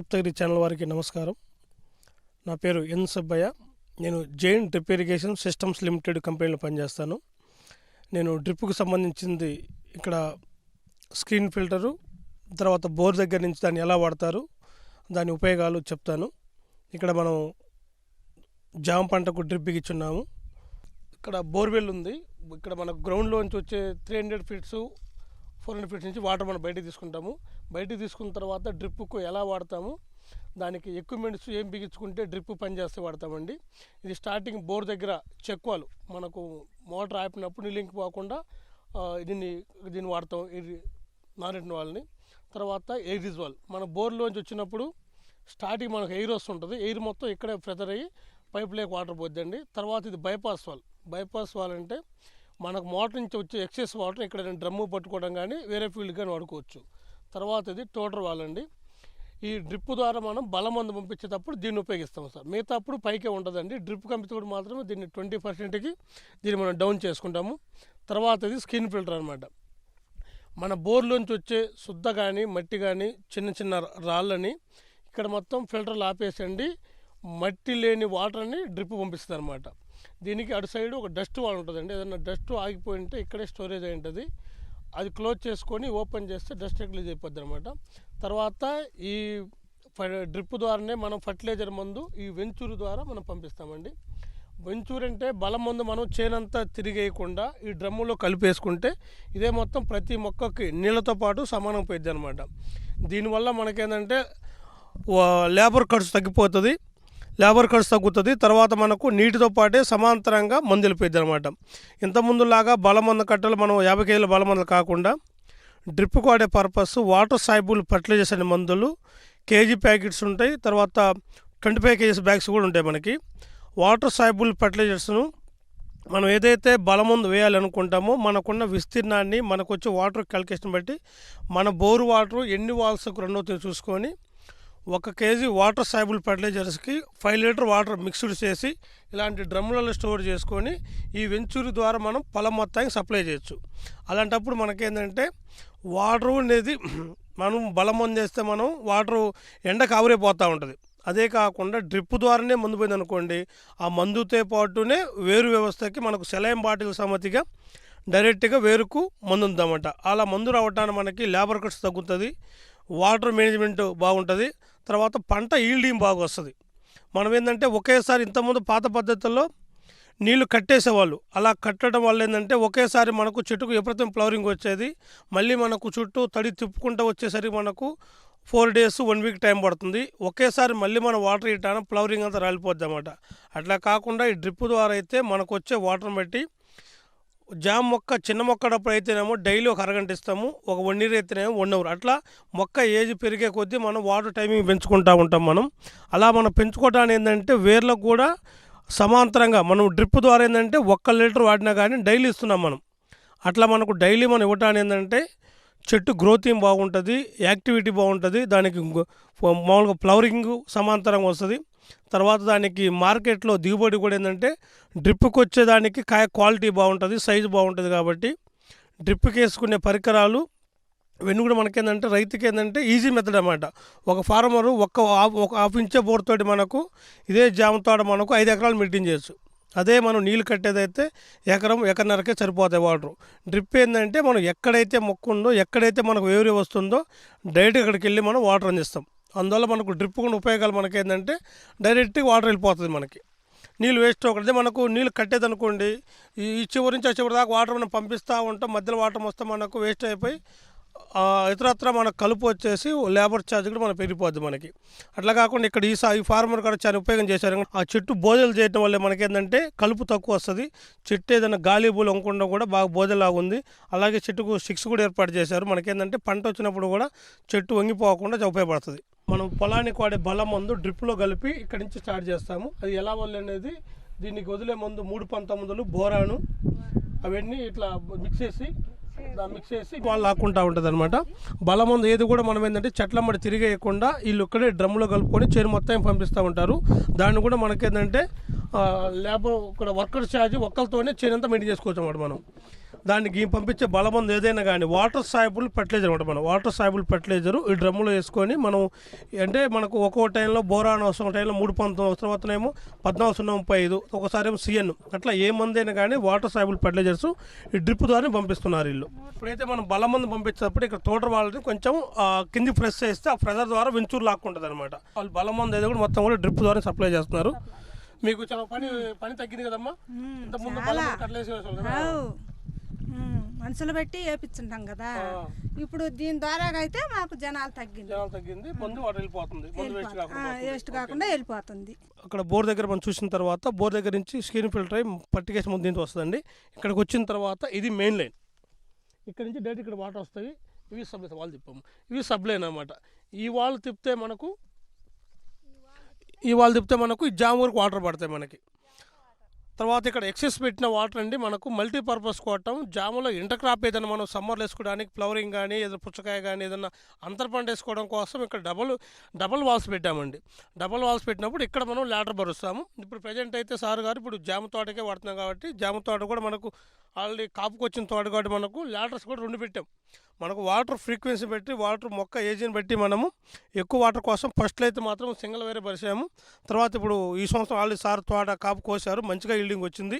Saptagiri channel వారికి నమస్కారం. నా పేరు ఎన్ సబ్బయ్య. నేను Jain drip irrigation systems limited కంపెనీలో పనిచేస్తాను. నేను డ్రిప్కు సంబంధించింది ఇక్కడ స్క్రీన్ ఫిల్టరు తర్వాత బోర్ దగ్గర నుంచి దాన్ని ఎలా వాడతారు దాని ఉపయోగాలు చెప్తాను. ఇక్కడ మనం జామ పంటకు డ్రిప్ బిగించున్నాము ఇక్కడ బోర్వెల్ ఉంది. ఇక్కడ మన గ్రౌండ్లోంచి వచ్చే three hundred feets four hundred feets నుంచి వాటర్ మనం బయటికి తీసుకుంటాము. బయటికి తీసుకున్న తర్వాత డ్రిప్కు ఎలా వాడతాము? దానికి ఎక్విప్మెంట్స్ ఏం బిగించుకుంటే డ్రిప్ పనిచేస్తే వాడతామండి. ఇది స్టార్టింగ్ బోర్ దగ్గర చెక్వాలు. మనకు మోటార్ ఆపినప్పుడు నీళ్ళకి పోకుండా దీన్ని దీన్ని వాడతాం. ఇది నారెట్టిన వాళ్ళని. తర్వాత ఎయిర్ వాల్ మన బోర్లోంచి వచ్చినప్పుడు స్టార్టింగ్ మనకు ఎయిర్ వస్తుంటుంది. ఎయిర్ మొత్తం ఇక్కడే ప్రెజర్ అయ్యి పైప్ లేక వాటర్ పోద్దండి. తర్వాత ఇది బైపాస్ వాల్. బైపాస్ వాల్ అంటే మనకు మోటార్ నుంచి వచ్చే ఎక్సెస్ వాటర్ ఇక్కడ డ్రమ్ము పట్టుకోవడం కానీ వేరే ఫీల్డ్ కానీ వాడుకోవచ్చు. తర్వాత ఇది టోటర్ వాల్ అండి ఈ డ్రిప్ ద్వారా మనం బలమందు పంపించేటప్పుడు దీన్ని ఉపయోగిస్తాం సార్. మిగతా అప్పుడు పైకే ఉండదండి డ్రిప్ పంపించేటప్పుడు మాత్రమే దీన్ని ట్వంటీ పర్సెంట్కి దీన్ని మనం డౌన్ చేసుకుంటాము. తర్వాత ఇది స్కిన్ ఫిల్టర్ అనమాట మన బోర్లోంచి వచ్చే శుద్ధ కానీ మట్టి కానీ చిన్న చిన్న రాళ్ళని ఇక్కడ మొత్తం ఫిల్టర్లు ఆపేసండి. మట్టి లేని వాటర్ని డ్రిప్ పంపిస్తుంది అనమాట దీనికి అటు సైడ్ ఒక డస్ట్ వాల్ ఉంటుందండి. ఏదైనా డస్ట్ ఆగిపోయి ఉంటే ఇక్కడే స్టోరేజ్ అయి ఉంటుంది. అది క్లోజ్ చేసుకొని ఓపెన్ చేస్తే డస్ట్ రిలీజ్ అయిపోద్ది అనమాట తర్వాత ఈ డ్రిప్ ద్వారానే మనం ఫర్టిలైజర్ మందు ఈ వెంచూరు ద్వారా మనం పంపిస్తామండి. వెంచూర్ అంటే బలం మందు మనం చేనంతా తిరిగేయకుండా ఈ డ్రమ్ములో కలిపేసుకుంటే ఇదే మొత్తం ప్రతి మొక్కకి నీళ్ళతో పాటు సమానం పోయిద్ది అనమాట దీనివల్ల మనకేంటంటే లేబర్ ఖర్చు తగ్గిపోతుంది. లేబర్ ఖర్చు తగ్గుతుంది. తర్వాత మనకు నీటితో పాటే సమాంతరంగా మందు వెళ్ళిపోయింది అనమాట ఇంతకుముందులాగా బలమంద కట్టలు మనం యాభై కేజీల బలమందలు కాకుండా డ్రిప్ వాడే పర్పస్ వాటర్ సాయిబుల్ ఫర్టిలైజర్స్ అనే మందులు కేజీ ప్యాకెట్స్ ఉంటాయి. తర్వాత ట్వంటీ ఫైవ్ కేజీస్ బ్యాగ్స్ కూడా ఉంటాయి మనకి. వాటర్ సాయిబుల్ ఫర్టిలైజర్స్ను మనం ఏదైతే బలముందు వేయాలనుకుంటామో మనకున్న విస్తీర్ణాన్ని మనకు వచ్చే వాటర్ క్యాలిక్యులేషన్ బట్టి మన బోరు వాటర్ ఎన్ని వాల్స్కు రన్ చూసుకొని ఒక కేజీ వాటర్ సాయిబుల్ ఫర్టిలైజర్స్కి ఫైవ్ లీటర్ వాటర్ మిక్స్డ్ చేసి ఇలాంటి డ్రమ్ములలో స్టోర్ చేసుకొని ఈ వెంచూరి ద్వారా మనం పొలం మొత్తానికి సప్లై చేయొచ్చు. అలాంటప్పుడు మనకేంటంటే వాటర్ అనేది మనం బలం అందేస్తే మనం వాటర్ ఎండకు ఆవిరైపోతూ ఉంటుంది. అదే కాకుండా డ్రిప్ ద్వారానే మందు పోయింది అనుకోండి ఆ మందుతో పాటునే వేరు వ్యవస్థకి మనకు సెలైన్ బాటిల్ సమ్మతిగా డైరెక్ట్గా వేరుకు మందు ఉందామంట అలా మందు రావటానికి మనకి లేబర్ ఖర్చు తగ్గుతుంది. వాటర్ మేనేజ్మెంట్ బాగుంటుంది తర్వాత పంట ఈల్డింగ్ బాగా వస్తుంది మనం ఏంటంటే ఒకేసారి ఇంతకుముందు పాత పద్ధతుల్లో నీళ్ళు కట్టేసేవాళ్ళు. అలా కట్టడం వల్ల ఏంటంటే ఒకేసారి మనకు చెట్టుకు విపరీతం ఫ్లవరింగ్ వచ్చేది మళ్ళీ మనకు చుట్టూ తడి తిప్పుకుంటూ వచ్చేసరికి మనకు four days one week time పడుతుంది. ఒకేసారి మళ్ళీ మనం వాటర్ ఇట్టాన ఫ్లవరింగ్ అంతా రాలిపోద్ది అన్నమాట. అట్లా కాకుండా ఈ డ్రిప్ ద్వారా అయితే మనకు వచ్చే వాటర్ని బట్టి జామ మొక్క చిన్న మొక్కడప్పుడు అయితేనేమో డైలీ ఒక అరగంట ఇస్తాము ఒక వన్ ఇయర్ అయితేనేమో వన్ అవర్. అట్లా మొక్క ఏజ్ పెరిగే కొద్దీ మనం వాటర్ టైమింగ్ పెంచుకుంటూ ఉంటాం మనం. అలా మనం పెంచుకోవడానికి ఏంటంటే వేర్లకు కూడా సమాంతరంగా మనం డ్రిప్ ద్వారా ఏంటంటే ఒక్క లీటర్ వాడినా కానీ డైలీ ఇస్తున్నాం మనం. అట్లా మనకు డైలీ మనం ఇవ్వటానికి ఏంటంటే చెట్టు గ్రోతింగ్ బాగుంటుంది యాక్టివిటీ బాగుంటుంది దానికి మామూలుగా ఫ్లవరింగ్ సమాంతరంగా వస్తుంది. తర్వాత దానికి మార్కెట్లో దిగుబడి కూడా ఏంటంటే డ్రిప్కి వచ్చేదానికి కాయ క్వాలిటీ బాగుంటుంది సైజు బాగుంటుంది కాబట్టి డ్రిప్కి వేసుకునే పరికరాలు ఇవన్నీ కూడా మనకేందంటే రైతుకి ఏంటంటే ఈజీ మెథడ్ అనమాట ఒక ఫార్మరు ఒక్క ఒక హాఫ్ ఇంచే బోర్ తోటి మనకు ఇదే జామ తోట మనకు ఐదు ఎకరాలు మెయింటైన్ చేయొచ్చు. అదే మనం నీళ్ళు కట్టేదైతే ఎకరం ఎకరన్నరకే సరిపోతాయి వాటర్. డ్రిప్ ఏంటంటే మనం ఎక్కడైతే మొక్క ఉందో ఎక్కడైతే మనకు వేరే వస్తుందో డైరెక్ట్ అక్కడికి వెళ్ళి మనం వాటర్ అందిస్తాం. అందువల్ల మనకు డ్రిప్ కూడా ఉపయోగాలు మనకేంటంటే డైరెక్ట్గా వాటర్ వెళ్ళిపోతుంది మనకి. నీళ్ళు వేస్ట్ ఒకటి మనకు నీళ్ళు కట్టేదనుకోండి ఈ ఈ చివరి నుంచి ఆ చివరి దాకా వాటర్ మనం పంపిస్తూ ఉంటాం. మధ్యలో వాటర్ వస్తే మనకు వేస్ట్ అయిపోయి ఇతరత్ర మనకు కలుపు వచ్చేసి లేబర్ ఛార్జ్ కూడా మనకు పెరిగిపోద్ది మనకి. అట్లా కాకుండా ఇక్కడ ఈ సా- ఈ ఫార్మర్ కూడా చాలా ఉపయోగం చేశారు. ఆ చెట్టు బోధలు చేయడం వల్ల మనకేంటంటే కలుపు తక్కువ వస్తుంది. చెట్టు ఏదైనా గాలి పూలు అమ్ముకుండా కూడా బాగా బోధలాగా ఉంది. అలాగే చెట్టుకు సిక్స్ కూడా ఏర్పాటు చేశారు. మనకేంటంటే పంట వచ్చినప్పుడు కూడా చెట్టు వంగిపోకుండా ఉపయోగపడుతుంది. మనం పొలానికి వాడే బలం మందు డ్రిప్లో కలిపి ఇక్కడి నుంచి స్టార్ట్ చేస్తాము. అది ఎలా వల్ల అనేది దీనికి వదిలే ముందు మూడు పంతొమ్మిదిలు బోరాను అవన్నీ ఇట్లా మిక్స్ చేసి మిక్స్ చేసి వాళ్ళు లాక్కుంటా ఉంటుంది అనమాట బలమందు ఏది కూడా మనం ఏంటంటే చెట్ల మడి తిరిగేయకుండా వీళ్ళు ఇక్కడే డ్రమ్లో కలుపుకొని చేను మొత్తం పంపిస్తూ ఉంటారు. దాన్ని కూడా మనకేంటంటే లేబర్ ఇక్కడ వర్కర్ ఛార్జ్ ఒక్కరితోనే చేనంతా మెయింటైన్ చేసుకోవచ్చు అన్నమాట మనం. దానికి పంపించే బలమంది ఏదైనా కానీ. వాటర్ సాయబుల్ ఫర్టిలైజర్ అనమాట మనం. వాటర్ సాయబుల్ ఫర్టిలైజర్ ఈ డ్రమ్ములో వేసుకొని మనం అంటే మనకు ఒక్కో టైంలో బోరాన్ అవసరం టైంలో మూడు పంతొమ్మిది అవసరం అవుతున్నాయేమో పద్నాలుగు సున్నా ముప్పై ఐదు ఒకసారి ఏమో సిఎన్. అట్లా ఏ మంది అయినా కానీ వాటర్ సాయబుల్ ఫర్టిలైజర్స్ ఈ డ్రిప్ ద్వారా పంపిస్తున్నారు వీళ్ళు. ఇప్పుడైతే మనం బలమంది పంపించేటప్పుడు ఇక్కడ తోట వాళ్ళని కొంచెం కింది ప్రెస్ చేస్తే ఆ ప్రెజర్ ద్వారా వెంచూరు లాక్కుంటుంది అనమాట వాళ్ళు బలమంది అయితే కూడా మొత్తం కూడా డ్రిప్ ద్వారా సప్లై చేస్తున్నారు. మీకు చాలా పని పని తగ్గింది కదమ్మా? మ్మ్, ఇంత ముందు చాలా. బలమంది కట్లేసి వేసేవాళ్ళు కదా? ఆవు. మ్మ్, మనుషులు పెట్టి వేపించుంటాం కదా. ఇప్పుడు దీని ద్వారా అయితే మాకు జనాలు తగ్గింది. జనాలు తగ్గింది మందు వాటర్ వెళ్ళిపోతుంది. వేస్ట్ కాకుండా వెళ్ళిపోతుంది. అక్కడ బోర్ దగ్గర మనం చూసిన తర్వాత బోర్ దగ్గర నుంచి స్క్రీన్ ఫిల్టర్ అయ్యి పట్టికేసి ముందు దీంతో వస్తుందండి. ఇక్కడికి వచ్చిన తర్వాత ఇది మెయిన్ లైన్. ఇక్కడ నుంచి డైరెక్ట్ ఇక్కడ వాటర్ వస్తాయి ఇవి సబ్లై వాల్ తిప్పాము. ఇవి సబ్లైన్ అనమాట ఈ వాల్ తిప్పితే మనకు ఈ వాల్ తిప్పితే మనకు జామ్ వరకు వాటర్ పడతాయి మనకి. తర్వాత ఇక్కడ ఎక్సెస్ పెట్టిన వాటర్ అండి మనకు మల్టీపర్పస్ కోటం జాములో ఇంటర్ క్రాప్ ఏదైనా మనం సమ్మర్లు వేసుకోవడానికి ఫ్లవరింగ్ కానీ ఏదైనా పుచ్చకాయ కానీ ఏదైనా అంతర్ పంట వేసుకోవడం కోసం ఇక్కడ డబల్ డబల్ వాల్స్ పెట్టామండి. డబల్ వాల్స్ పెట్టినప్పుడు ఇక్కడ మనం లాటర్ భరుస్తాము ఇప్పుడు ప్రజెంట్ అయితే సార్ గారు ఇప్పుడు జామ తోటకే వాడుతున్నాం కాబట్టి జామ తోట కూడా మనకు ఆల్రెడీ కాపుకొచ్చిన తోట కాబట్టి మనకు లాటర్స్ కూడా రెండు పెట్టాం. మనకు వాటర్ ఫ్రీక్వెన్సీ బట్టి వాటర్ మొక్క ఏజీని బట్టి మనము ఎక్కువ వాటర్ కోసం ఫస్ట్లో అయితే మాత్రం సింగిల్ వేరే పరిచాము తర్వాత ఇప్పుడు ఈ సంవత్సరం ఆల్రెడీ సార్ తోట కాపు కోసారు మంచిగా ఈల్డింగ్ వచ్చింది.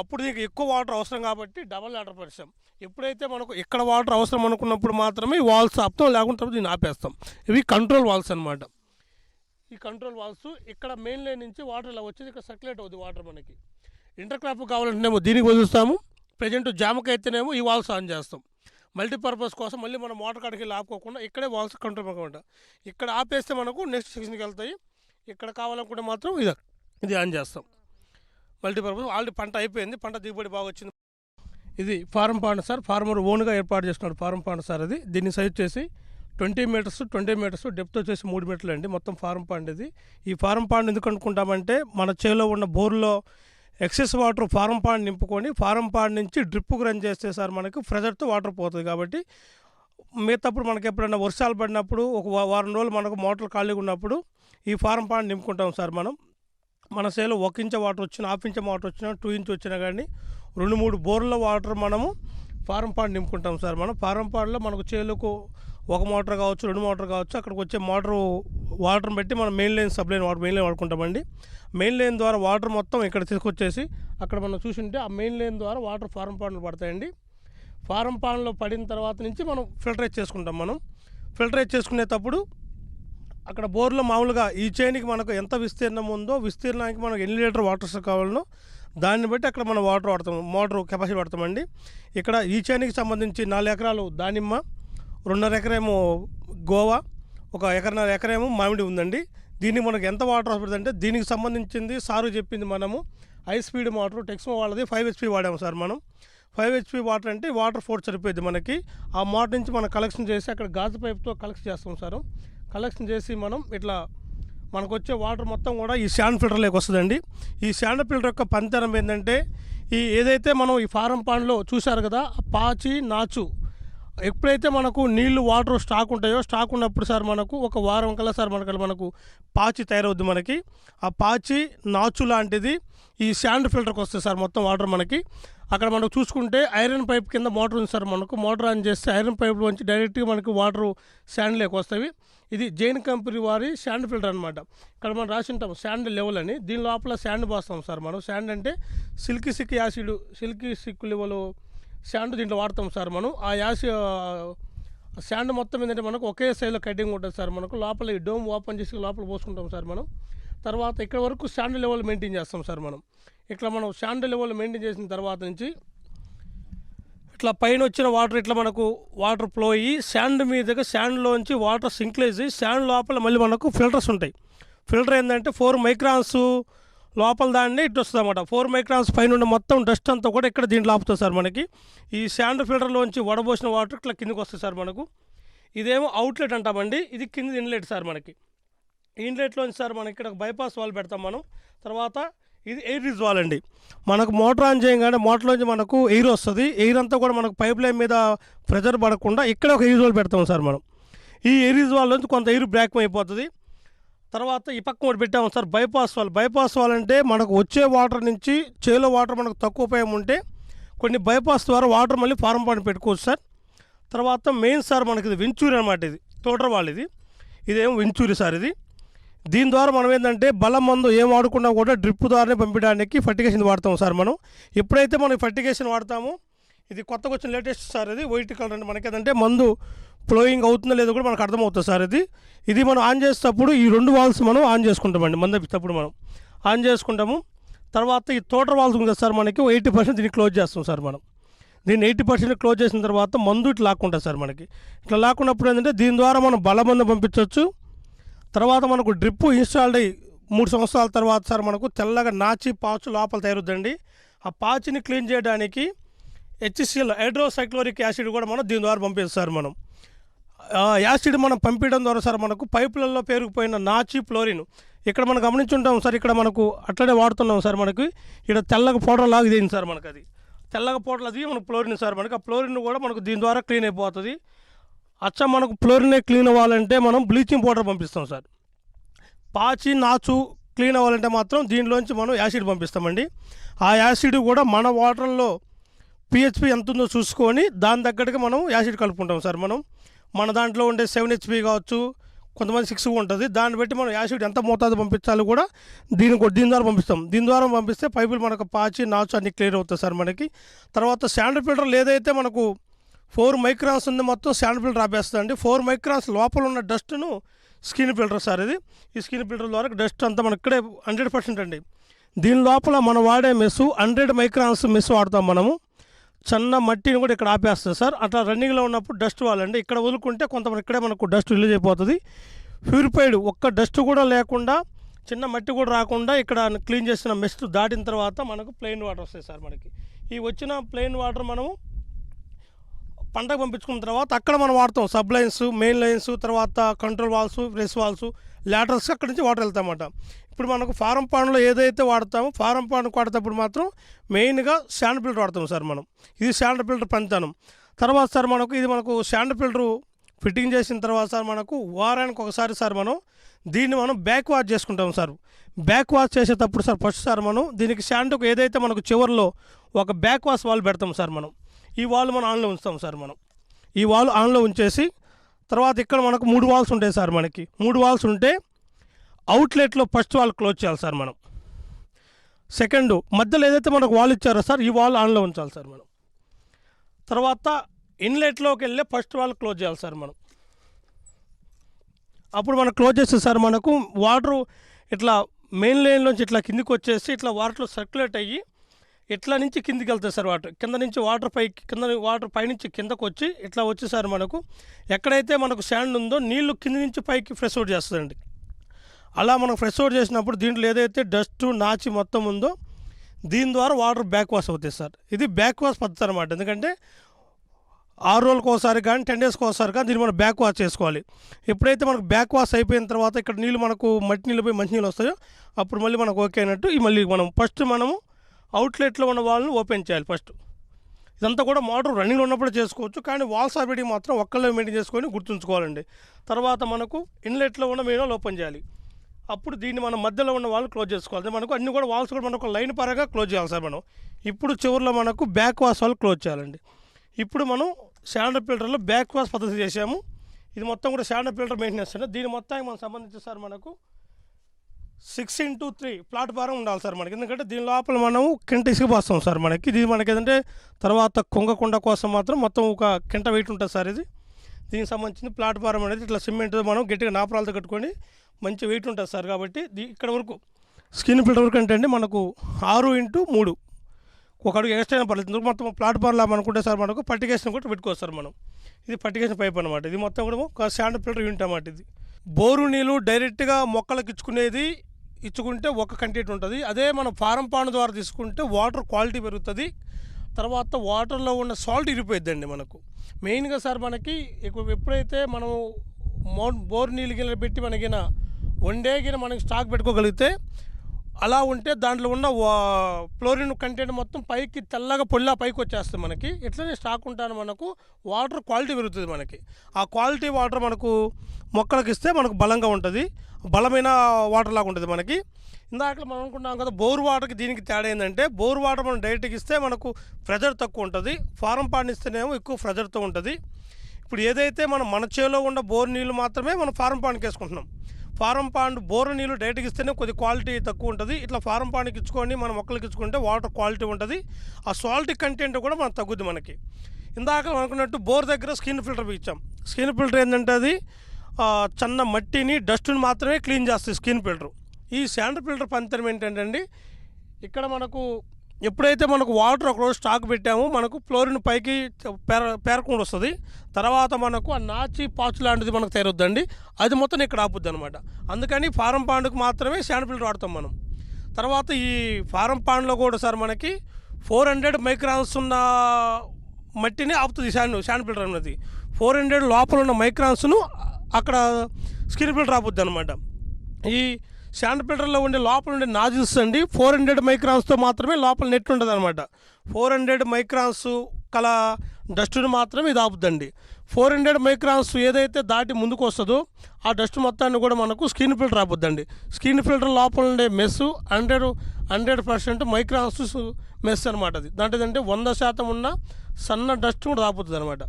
అప్పుడు దీనికి ఎక్కువ వాటర్ అవసరం కాబట్టి డబల్ వాటర్ పరిచాం ఎప్పుడైతే మనకు ఇక్కడ వాటర్ అవసరం అనుకున్నప్పుడు మాత్రమే ఈ వాల్స్ ఆపుతాం లేకుంటే దీన్ని ఆపేస్తాం. ఇవి కంట్రోల్ వాల్స్ అనమాట ఈ కంట్రోల్ వాల్స్ ఇక్కడ మెయిన్ లైన్ నుంచి వాటర్ ఇలా వచ్చేది ఇక్కడ సర్క్యులేట్ అవుతుంది వాటర్ మనకి. ఇంటర్ క్రాప్ కావాలంటేనేమో దీనికి వదులుస్తాము ప్రజెంట్ జామకైతేనేమో ఈ వాల్స్ ఆన్ చేస్తాం. మల్టీపర్పస్ కోసం మళ్ళీ మనం మోటార్ కాడికి వెళ్ళి ఆపుకోకుండా ఇక్కడే వాల్స్ కంట్రోల్ అనమాట ఇక్కడ ఆపేస్తే మనకు నెక్స్ట్ సెక్షన్కి వెళ్తాయి. ఇక్కడ కావాలనుకుంటే మాత్రం ఇది ఇది ఆన్ చేస్తాం. మల్టీపర్పస్ ఆల్రెడీ పంట అయిపోయింది. పంట దిగుబడి బాగా వచ్చింది. ఇది ఫారం పాండ్ సార్ ఫార్మర్ ఓన్గా ఏర్పాటు చేస్తున్నాడు ఫారం పాండ్ సార్ అది. దీన్ని సైజ్ చేసి twenty metres twenty metres depth వచ్చేసి మూడు మీటర్లు అండి. మొత్తం ఫారం పాండ్ ఇది. ఈ ఫారం పాండ్ ఎందుకు అనుకుంటామంటే మన చేలో ఉన్న బోర్లో ఎక్సెస్ వాటర్ ఫారం పాండ్ నింపుకొని ఫారం పాండ్ నుంచి డ్రిప్కు రన్ చేస్తే సార్ మనకి ప్రెజర్తో వాటర్ పోతుంది కాబట్టి మిగతాప్పుడు మనకి ఎప్పుడైనా వర్షాలు పడినప్పుడు ఒక వారం రోజులు మనకు మోటార్ ఖాళీగా ఉన్నప్పుడు ఈ ఫారం పాండ్ నింపుకుంటాం సార్ మనం. మన సేలో ఒక ఇంచ్ వాటర్ వచ్చినా హాఫ్ ఇంచ్ వాటర్ వచ్చినా టూ ఇంచ్ వచ్చినా కానీ రెండు మూడు బోర్ల వాటర్ మనము ఫారం పాండ్ నింపుకుంటాం సార్ మనం. ఫారం పాండ్లో మనకు చేలుకు ఒక మోటార్ కావచ్చు రెండు మోటార్ కావచ్చు అక్కడికి వచ్చే మోటార్ వాటర్ని బట్టి మనం main line sub line water main line వాడుకుంటామండి. Main line ద్వారా వాటర్ మొత్తం ఇక్కడ తీసుకొచ్చేసి అక్కడ మనం చూసింటే ఆ మెయిన్ లైన్ ద్వారా వాటర్ ఫారం పాన్లు పడతాయండి. ఫారం పాన్లో పడిన తర్వాత నుంచి మనం ఫిల్టరేట్ చేసుకుంటాం మనం. ఫిల్టరేట్ చేసుకునేటప్పుడు అక్కడ బోర్లో మామూలుగా ఈ చైన్కి మనకు ఎంత విస్తీర్ణం ఉందో విస్తీర్ణానికి మనకు ఎన్ని లీటర్ వాటర్స్ కావాలనో దాన్ని బట్టి అక్కడ మనం వాటర్ వాడతాం మోటార్ కెపాసిటీ వాడతామండి. ఇక్కడ ఈ చైన్కి సంబంధించి నాలుగు ఎకరాలు దానిమ్మ రెండున్నర ఎకరేమో గోవా ఒక ఎకరన్నర ఎకరేమో మామిడి ఉందండి. దీనికి మనకు ఎంత వాటర్ అవసరం అంటే దీనికి సంబంధించింది సారు చెప్పింది మనము. హై స్పీడ్ మోటార్ టెక్స్మో వాళ్ళది ఫైవ్ హెచ్పి వాడాము సార్ మనం. ఫైవ్ హెచ్పి వాటర్ అంటే వాటర్ ఫోర్స్ సరిపోయింది మనకి. ఆ మోటార్ నుంచి మనం కలెక్షన్ చేసి అక్కడ గాజు పైప్తో కలెక్ట్ చేస్తాం సార్. కలెక్షన్ చేసి మనం ఇట్లా మనకు వచ్చే వాటర్ మొత్తం కూడా ఈ శాండ్ ఫిల్టర్లోకి వస్తుందండి. ఈ శాండ్ ఫిల్టర్ యొక్క పనితనం ఏంటంటే ఈ ఏదైతే మనం ఈ ఫారం పాండ్లో చూశారు కదా పాచి నాచు ఎప్పుడైతే మనకు నీళ్ళు వాటర్ స్టాక్ ఉంటాయో స్టాక్ ఉన్నప్పుడు సార్ మనకు ఒక వారం కల్లా సార్ మనకు మనకు పాచి తయారవుద్ది మనకి. ఆ పాచి నాచు లాంటిది ఈ శాండ్ ఫిల్టర్కి వస్తుంది సార్ మొత్తం వాటర్ మనకి. అక్కడ మనకు చూసుకుంటే ఐరన్ పైప్ కింద మోటార్ ఉంది సార్ మనకు. మోటార్ ఆన్ చేస్తే ఐరన్ పైప్ నుంచి డైరెక్ట్గా మనకి వాటర్ శాండ్లోకి వస్తాయి. ఇది జైన్ కంపెనీ వారి శాండ్ ఫిల్టర్ అనమాట ఇక్కడ మనం రాసి ఉంటాం శాండ్ లెవెల్ అని. దీని లోపల శాండ్ పోస్తాం సార్ మనం. శాండ్ అంటే silicic acid silicic level sand దీంట్లో వాడతాం సార్ మనం. ఆ యాసి శాండ్ మొత్తం ఏంటంటే మనకు ఒకే సైజులో కటింగ్ ఉంటుంది సార్ మనకు. లోపల ఈ డోమ్ ఓపెన్ చేసి లోపల పోసుకుంటాం సార్ మనం. తర్వాత ఇక్కడ వరకు శాండ్ లెవెల్ మెయింటైన్ చేస్తాం సార్ మనం. ఇట్లా మనం శాండ్ లెవెల్ మెయింటైన్ చేసిన తర్వాత నుంచి ఇట్లా పైన వచ్చిన వాటర్ ఇట్లా మనకు వాటర్ ఫ్లో అయ్యి శాండ్ మీదగా శాండ్లోంచి వాటర్ సింక్లేజ్ అయ్యి శాండ్ లోపల మళ్ళీ మనకు ఫిల్టర్స్ ఉంటాయి. ఫిల్టర్ ఏంటంటే ఫోర్ మైక్రాన్స్ లోపల దాన్ని ఇటు వస్తుంది అనమాట ఫోర్ మైక్రాన్స్ పైన ఉన్న మొత్తం డస్ట్ అంతా కూడా ఇక్కడ దీంట్లో ఆపుతుంది సార్ మనకి. ఈ శాండ్ ఫిల్టర్లోంచి వడబోసిన వాటర్ ఇట్లా కిందకి వస్తుంది సార్ మనకు. ఇదేమో అవుట్లెట్ అంటామండి ఇది కింద ఇన్లెట్ సార్ మనకి. ఇన్లెట్లోంచి సార్ మనకి ఇక్కడ బైపాస్ వాల్ పెడతాం మనం. తర్వాత ఇది ఎయిర్ రిజ్ వాల్ అండి. మనకు మోటార్ ఆన్ చేయగానే మోటార్లోంచి మనకు ఎయిర్ వస్తుంది. ఎయిర్ అంతా కూడా మనకు పైప్ లైన్ మీద ప్రెజర్ పడకుండా ఇక్కడ ఒక ఎయిర్ వాల్ పెడతాం సార్ మనం. ఈ ఎయిర్ రిజ్వాల్ నుంచి కొంత ఎయిర్ బ్రేక్ అయిపోతుంది. తర్వాత ఈ పక్క ఒకటి పెట్టాము sir bypass valve bypass valve అంటే మనకు వచ్చే వాటర్ నుంచి చేలో వాటర్ మనకు తక్కువ ఉపయోగం ఉంటే కొన్ని బైపాస్ ద్వారా వాటర్ మళ్ళీ ఫారం పాయింట్ పెట్టుకోవచ్చు సార్. తర్వాత మెయిన్ సార్ మనకి ఇది వెంచూరి అనమాట ఇది తోటర వాళ్ళు ఇది. ఇదేమో వెంచూరి సార్ ఇది. దీని ద్వారా మనం ఏంటంటే బలం మందు ఏం వాడుకున్నా కూడా డ్రిప్ ద్వారానే పంపించడానికి ఫర్టిగేషన్ వాడతాం సార్ మనం. ఎప్పుడైతే మనం ఫర్టిగేషన్ వాడతామో ఇది కొత్తగా వచ్చిన లేటెస్ట్ సార్ ఇది వైట్ కలర్ అండి మనకి. ఏదంటే మందు ఫ్లోయింగ్ అవుతుందో లేదో కూడా మనకు అర్థమవుతుంది సార్ ఇది. ఇది మనం ఆన్ చేసేటప్పుడు ఈ రెండు వాల్స్ మనం ఆన్ చేసుకుంటామండి మందు ఇప్పేటప్పుడు మనం. ఆన్ చేసుకుంటాము. తర్వాత ఈ తోటర్ వాల్స్ ఉంది సార్ మనకి ఎయిటీ పర్సెంట్ దీన్ని క్లోజ్ చేస్తాం సార్ మనం. దీన్ని ఎయిటీ పర్సెంట్ క్లోజ్ చేసిన తర్వాత మందు ఇట్లా లాక్కుంటుంది సార్ మనకి. ఇట్లా లాక్కున్నప్పుడు ఏంటంటే దీని ద్వారా మనం బలమందు పంపించవచ్చు. తర్వాత మనకు డ్రిప్ ఇన్స్టాల్డ్ అయ్యి మూడు సంవత్సరాల తర్వాత సార్ మనకు తెల్లగా నాచి పాచు లోపల తయారుద్దండి ఆ పాచిని క్లీన్ చేయడానికి హెచ్సిఎల్ హైడ్రోసైక్లోరిక్ యాసిడ్ కూడా మనం దీని ద్వారా పంపిస్తారు మనం. ఆ యాసిడ్ మనం పంపించడం ద్వారా సార్ మనకు పైపులలో పేరుకుపోయిన నాచి ఫ్లోరిన్. ఇక్కడ మనం గమనించుంటాం సార్ ఇక్కడ మనకు అట్లనే వాడుతున్నాం సార్ మనకి. ఇక్కడ తెల్లగా పౌడర్ లాగా ఇదేంది సార్ మనకు అది తెల్లగా పౌడర్ అది మనకు ఫ్లోరిన్ సార్ మనకి. ఆ ఫ్లోరిన్ కూడా మనకు దీని ద్వారా క్లీన్ అయిపోతుంది. అచ్చ మనకు ఫ్లోరినే క్లీన్ అవ్వాలంటే మనం బ్లీచింగ్ పౌడర్ పంపిస్తాం సార్. పాచి నాచు క్లీన్ అవ్వాలంటే మాత్రం దీనిలోంచి మనం యాసిడ్ పంపిస్తామండి. ఆ యాసిడ్ కూడా మన వాటర్లో పిహెచ్పి ఎంత ఉందో చూసుకొని దాని తగ్గట్టుగా మనం యాసిడ్ కలుపుకుంటాం సార్. మనం మన దాంట్లో ఉండే సెవెన్ హెచ్పి కావచ్చు కొంతమంది సిక్స్ ఉంటుంది. దాన్ని బట్టి మనం యాసిడ్ ఎంత మోతాదు పంపించాలో కూడా దీని కూడా దీని ద్వారా పంపిస్తాం. దీని ద్వారా పంపిస్తే పైపులు మనకు పాచి నాచు అన్ని క్లియర్ అవుతాయి సార్ మనకి. తర్వాత శాండ్ ఫిల్టర్ ఏదైతే మనకు ఫోర్ మైక్రాన్స్ ఉంది మొత్తం శాండ్ ఫిల్టర్ ఆపేస్తుందండి. ఫోర్ మైక్రాన్స్ లోపల ఉన్న డస్ట్ను స్కిన్ ఫిల్టర్ సార్ ఇది. ఈ స్కిన్ ఫిల్టర్ ద్వారా డస్ట్ అంతా మనకి ఇక్కడే హండ్రెడ్ పర్సెంట్ అండి. దీని లోపల మనం వాడే మెస్సు హండ్రెడ్ మైక్రాన్స్ మెస్ వాడతాం మనము. చిన్న మట్టిని కూడా ఇక్కడ ఆపేస్తుంది సార్. అట్లా రన్నింగ్లో ఉన్నప్పుడు డస్ట్ వాళ్ళండి ఇక్కడ వదులుకుంటే కొంతమంది ఇక్కడే మనకు డస్ట్ రిలీజ్ అయిపోతుంది. ప్యూరిఫైడ్ ఒక్క డస్ట్ కూడా లేకుండా చిన్న మట్టి కూడా రాకుండా ఇక్కడ క్లీన్ చేసిన మెస్ట్ దాటిన తర్వాత మనకు ప్లెయిన్ వాటర్ వస్తాయి సార్ మనకి. ఈ వచ్చిన ప్లెయిన్ వాటర్ మనము పంటకు పంపించుకున్న తర్వాత అక్కడ మనం వాడతాం. సబ్ లైన్స్ మెయిన్ లైన్స్ తర్వాత control valves press valves laterals అక్కడి నుంచి వాటర్ వెళ్తామన్నమాట. ఇప్పుడు మనకు ఫారం పాండ్లో ఏదైతే వాడతామో ఫారం పాండ్ వాడేటప్పుడు మాత్రం మెయిన్గా శాండ్ ఫిల్టర్ వాడతాం సార్ మనం. ఇది శాండ్ ఫిల్టర్ పంచానం తర్వాత సార్ మనకు ఇది మనకు శాండ్ ఫిల్టరు ఫిట్టింగ్ చేసిన తర్వాత సార్ మనకు వారానికి ఒకసారి సార్ మనం దీన్ని మనం బ్యాక్ వాష్ చేసుకుంటాం సార్. బ్యాక్ వాష్ చేసేటప్పుడు సార్ ఫస్ట్ సార్ మనం దీనికి శాండ్కు ఏదైతే మనకు చివరిలో ఒక బ్యాక్ వాష్ వాల్ పెడతాం సార్ మనం. ఈ వాల్ మనం ఆన్లో ఉంచుతాం సార్ మనం. ఈ వాల్ ఆన్లో ఉంచేసి తర్వాత ఇక్కడ మనకు మూడు వాల్స్ ఉంటాయి సార్ మనకి. మూడు వాల్స్ ఉంటే అవుట్లెట్లో ఫస్ట్ వాల్ క్లోజ్ చేయాలి సార్ మనం. సెకండ్ మధ్యలో ఏదైతే మనకు వాల్ ఇచ్చారో సార్ ఈ వాల్ ఆన్లో ఉంచాలి సార్ మనం. తర్వాత ఇన్లెట్లోకి వెళ్ళే ఫస్ట్ వాల్ క్లోజ్ చేయాలి సార్ మనం. అప్పుడు మనం క్లోజ్ చేస్తే సార్ మనకు వాటర్ ఇట్లా మెయిన్ లైన్లోంచి ఇట్లా కిందికి వచ్చేసి ఇట్లా వాటర్లో సర్క్యులేట్ అయ్యి ఇట్లా నుంచి కిందికి వెళ్తాయి సార్ వాటర్. కింద నుంచి వాటర్ పైకి కింద వాటర్ పైనుంచి కిందకు వచ్చి ఇట్లా వచ్చి సార్ మనకు ఎక్కడైతే మనకు శాండ్ ఉందో నీళ్ళు కింద నుంచి పైకి ఫ్రెష్ అవుట్ చేస్తుందండి. అలా మనం ఫ్రెష్ అవుట్ చేసినప్పుడు దీంట్లో ఏదైతే డస్ట్ నాచి మొత్తం ఉందో దీని ద్వారా వాటర్ బ్యాక్ వాష్ అవుతాయి సార్. ఇది బ్యాక్ వాష్ పద్ధతి అనమాట ఎందుకంటే ఆరు రోజులకు ఒకసారి కానీ టెన్ డేస్కి ఒకసారి కానీ దీన్ని మనం బ్యాక్ వాష్ చేసుకోవాలి. ఎప్పుడైతే మనకు బ్యాక్ వాష్ అయిపోయిన తర్వాత ఇక్కడ నీళ్ళు మనకు మట్టి నీళ్ళు పోయి మంచి నీళ్ళు వస్తాయో అప్పుడు మళ్ళీ మనకు ఓకే అయినట్టు ఈ మళ్ళీ మనం ఫస్ట్ మనము అవుట్లెట్లో ఉన్న వాళ్ళని ఓపెన్ చేయాలి ఫస్ట్. ఇదంతా కూడా మోటార్ రన్నింగ్ ఉన్నప్పుడు చేసుకోవచ్చు కానీ వాల్ సాబిటీ మాత్రం ఒక్కళ్ళే మెయింటైన్ చేసుకొని గుర్తుంచుకోవాలండి. తర్వాత మనకు ఇన్లెట్లో ఉన్న మెయిన్ ఓపెన్ చేయాలి. అప్పుడు దీన్ని మనం మధ్యలో ఉన్న వాళ్ళు క్లోజ్ చేసుకోవాలి. మనకు అన్ని కూడా వాల్స్ కూడా మనకు లైన్ పరంగా క్లోజ్ చేయాలి సార్ మనం. ఇప్పుడు చివరిలో మనకు బ్యాక్ వాష్ వాళ్ళు క్లోజ్ చేయాలండి. ఇప్పుడు మనం శాండర్ ఫిల్టర్లో బ్యాక్ వాష్ పద్ధతి చేసాము ఇది మొత్తం కూడా శాండర్ ఫిల్టర్ మెయింటెనెన్స్ అండి. దీని మొత్తానికి మనం సంబంధించి సార్ మనకు సిక్స్ ఇంటూ త్రీ ప్లాట్ఫారం ఉండాలి సార్ మనకి. ఎందుకంటే దీని లోపల మనం కింట ఇసుకుపోస్తాం సార్ మనకి. ఇది మనకి ఏంటంటే తర్వాత కుంగకుండ కోసం మాత్రం మొత్తం ఒక కింట వెయిట్ ఉంటుంది సార్ ఇది. దీనికి సంబంధించిన ప్లాట్ఫారం అనేది ఇట్లా సిమెంట్ మనం గట్టిగా నాపరాలతో కట్టుకొని మంచి వెయిట్ ఉంటుంది సార్ కాబట్టి దీ- ఇక్కడ వరకు స్కిన్ ఫిల్టర్ వరకు అంటే అండి మనకు ఆరు ఇంటూ మూడు. ఒక అడుగు ఎక్స్ట్రా అయినా పర్లేదు. మొత్తం ప్లాట్ఫామ్ లాగా అనుకుంటే సార్ మనకు పట్టికేషన్ కూడా పెట్టుకోవచ్చు సార్ మనం. ఇది పట్టికేషన్ పైప్ అనమాట ఇది మొత్తం కూడా ఒక శాండ్ ఫిల్టర్ యూనిట్ అనమాట ఇది. బోరు నీళ్ళు డైరెక్ట్గా మొక్కలకు ఇచ్చుకునేది ఇచ్చుకుంటే ఒక కంటెంట్ ఉంటుంది. అదే మనం ఫారం పాన్ ద్వారా తీసుకుంటే వాటర్ క్వాలిటీ పెరుగుతుంది. తర్వాత వాటర్లో ఉన్న సాల్ట్ ఇరిపోయిద్దండి మనకు. మెయిన్గా సార్ మనకి ఎప్పుడైతే మనం మో బోర్ నీళ్ళు గిన్నెలు పెట్టి మనకిన వన్ డే గిన మనకి స్టాక్ పెట్టుకోగలిగితే అలా ఉంటే దాంట్లో ఉన్న వా- ఫ్లోరిన్ కంటెంట్ మొత్తం పైకి తెల్లగా పొల్లా పైకి వచ్చేస్తుంది మనకి. ఇట్లనే స్టాక్ ఉంటాను మనకు. వాటర్ క్వాలిటీ పెరుగుతుంది మనకి. ఆ క్వాలిటీ వాటర్ మనకు మొక్కలకు ఇస్తే మనకు బలంగా ఉంటుంది. బలమైన వాటర్ లాగా ఉంటుంది మనకి. ఇందాక మనం అనుకున్నాం కదా బోర్ వాటర్కి దీనికి తేడా ఏంటంటే బోర్ వాటర్ మనం డైరెక్ట్గా ఇస్తే మనకు ప్రెజర్ తక్కువ ఉంటుంది. ఫారం పాడిస్తేనేమో ఎక్కువ ప్రెజర్తో ఉంటుంది. ఇప్పుడు ఏదైతే మనం మన చేలో ఉన్న బోర్ నీళ్ళు మాత్రమే మనం ఫారం పాడికి వేసుకుంటున్నాం ఫారం పాండ్ బోర్ నీళ్ళు డైరెక్ట్గా ఇస్తేనే కొద్ది క్వాలిటీ తక్కువ ఉంటుంది. ఇట్లా ఫారం పాండ్కి ఇచ్చుకొని మన మొక్కలకి ఇచ్చుకుంటే వాటర్ క్వాలిటీ ఉంటుంది. ఆ సాల్ట్ కంటెంట్ కూడా మనకు తగ్గుద్ది మనకి. ఇందాక అనుకున్నట్టు బోర్ దగ్గర స్కిన్ ఫిల్టర్ ఇచ్చాం. స్కిన్ ఫిల్టర్ ఏంటంటే అది చిన్న మట్టిని డస్ట్ని మాత్రమే క్లీన్ చేస్తుంది స్కిన్ ఫిల్టర్ ఈ శాండ్ ఫిల్టర్ పంతరం ఏంటంటే అండి ఇక్కడ మనకు ఎప్పుడైతే మనకు వాటర్ ఒకరోజు స్టాక్ పెట్టామో మనకు ఫ్లోరిన్ పైకి పేర పేరకుండా వస్తుంది. తర్వాత మనకు ఆ నాచి పాచు లాంటిది మనకు తయారొద్దండి అది మొత్తం ఇక్కడ ఆపుద్ది అనమాట అందుకని ఫారం పాండుకు మాత్రమే శాండ్ ఫిల్టర్ వాడతాం మనం. తర్వాత ఈ ఫారం పాండ్లో కూడా సార్ మనకి ఫోర్ హండ్రెడ్ మైక్రాన్స్ ఉన్న మట్టిని ఆపుతుంది శాండ్ శాండ్ ఫిల్టర్ అనేది ఫోర్ హండ్రెడ్ లోపల ఉన్న మైక్రాన్స్ను అక్కడ స్కిన్ ఫిల్టర్ ఆపుద్ది అనమాట ఈ శాండ్ ఫిల్టర్లో ఉండే లోపల ఉండే నాజిల్స్ అండి. ఫోర్ హండ్రెడ్ మైక్రాన్స్తో మాత్రమే లోపల నెట్ ఉండదు అనమాట ఫోర్ హండ్రెడ్ మైక్రాన్స్ కల డస్ట్ని మాత్రమే ఇది ఆపుద్దండి. ఫోర్ హండ్రెడ్ మైక్రాన్స్ ఏదైతే దాటి ముందుకు వస్తుందో ఆ డస్ట్ మొత్తాన్ని కూడా మనకు స్కిన్ ఫిల్టర్ ఆపుద్దండి. స్కిన్ ఫిల్టర్ లోపల ఉండే mesh hundred hundred percent microns mesh అనమాట అది. దాంట్లో ఏంటంటే వంద శాతం ఉన్న సన్న డస్ట్ కూడా ఆపుతుంది అనమాట